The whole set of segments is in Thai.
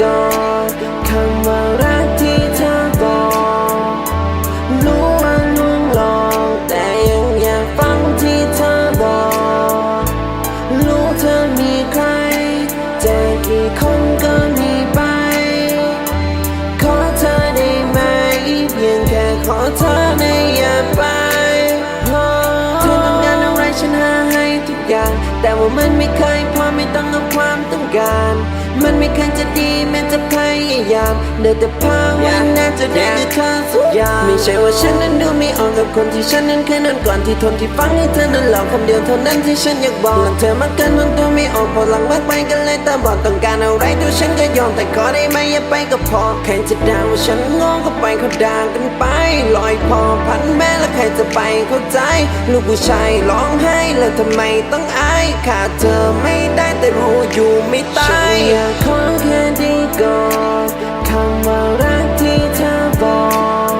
ก่อนคำว่ารักที่เธอบอกรู้ว่าลวงหลอกแต่ยังอยากฟังที่เธอบอกรู้เธอมีใครจะกี่คนก็มีไป ขอเธอได้ไหมเพียงแค่ขอเธอในอย่าไปเธอต้องการอะไรฉันหาให้ทุกอย่าง แต่ว่ามันไม่เคยพอไม่ต้องเอาความต้องการ มันไม่เคยจะดีแม้จะพยายามเดินแต่ภาวนาจะได้คือเธอสุดยอดไม่ใช่ว่าฉันนั้นดูไม่ออกกับคนที่ฉันนั้นเคยนั้นก่อนที่ทนที่ฟังให้เธอนั้นหลอกคำเดียวเท่านั้นที่ฉันอยากบอกหลังเธอมาเกินมันตัวไม่ออกพอหลังมากไปกันเลยตาบอดต้องการอะไรตัวฉันก็ยอมแต่ขอได้ไหมอย่าไปก็พอใครจะด่าว่าฉันงงก็ไปเขาด่ากันไปลอยพอพันแม่แล้วใครจะไปเข้าใจ ลูกผู้ชายร้องไห้แล้วทำไมต้องอายขาดเธอไม่ได้แต่รู้อยู่ไม่ตายขอแค่ได้ก่อนคำว่ารักที่เธอบอก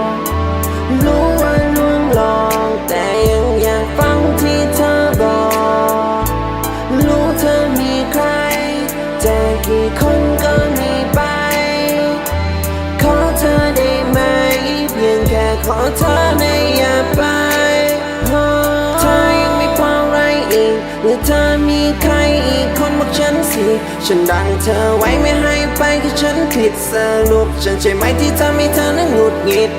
รู้ว่าลวงหลอกแต่ยังอยากฟังที่เธอบอกรู้เธอมีใครแต่กี่คนก็มีไป ขอเธอได้ไหมเพียงแค่ขอเธอในอย่าไปเพราะเธอยังไม่พอไรอีกหรือเธอมีใคร ฉันสิฉันดังเธอไว้ไม่ให้ไปคือฉันผิดสรุปฉันใช่ไหมที่ทำให้เธอนั้นหงุดหงิด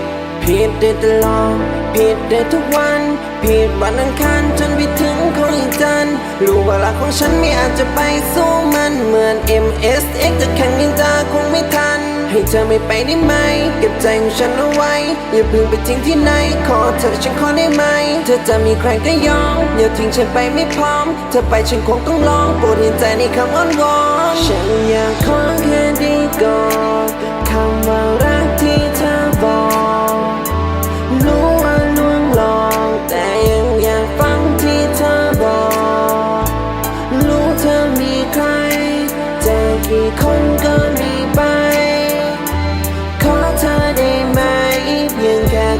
ผิดได้ตลอดผิดได้ทุกวัน ผิดวันอังคารจนไปถึงของอีกจันทร์รู้ว่ารักของฉันไม่อาจจะไปสู้มันเหมือน MSX จะแข่งกินจาก ให้เธอไม่ไปได้ไหม เก็บใจของฉันเอาไว้ อย่าเพิ่งไปทิ้งที่ไหน ขอเธอฉันขอได้ไหม เธอจะมีใครก็ยอม อย่าทิ้งฉันไปไม่พร้อม เธอไปฉันคงต้องลองโปรดเห็นใจในคำอ้อนวอนฉันอยากขอแค่ได้ก่อนคำว่ารักที่เธอบอกรู้ว่าลวงหลอกแต่ยังอยากฟังที่เธอบอกรู้เธอมีใครแต่กี่คน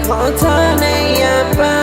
ขอ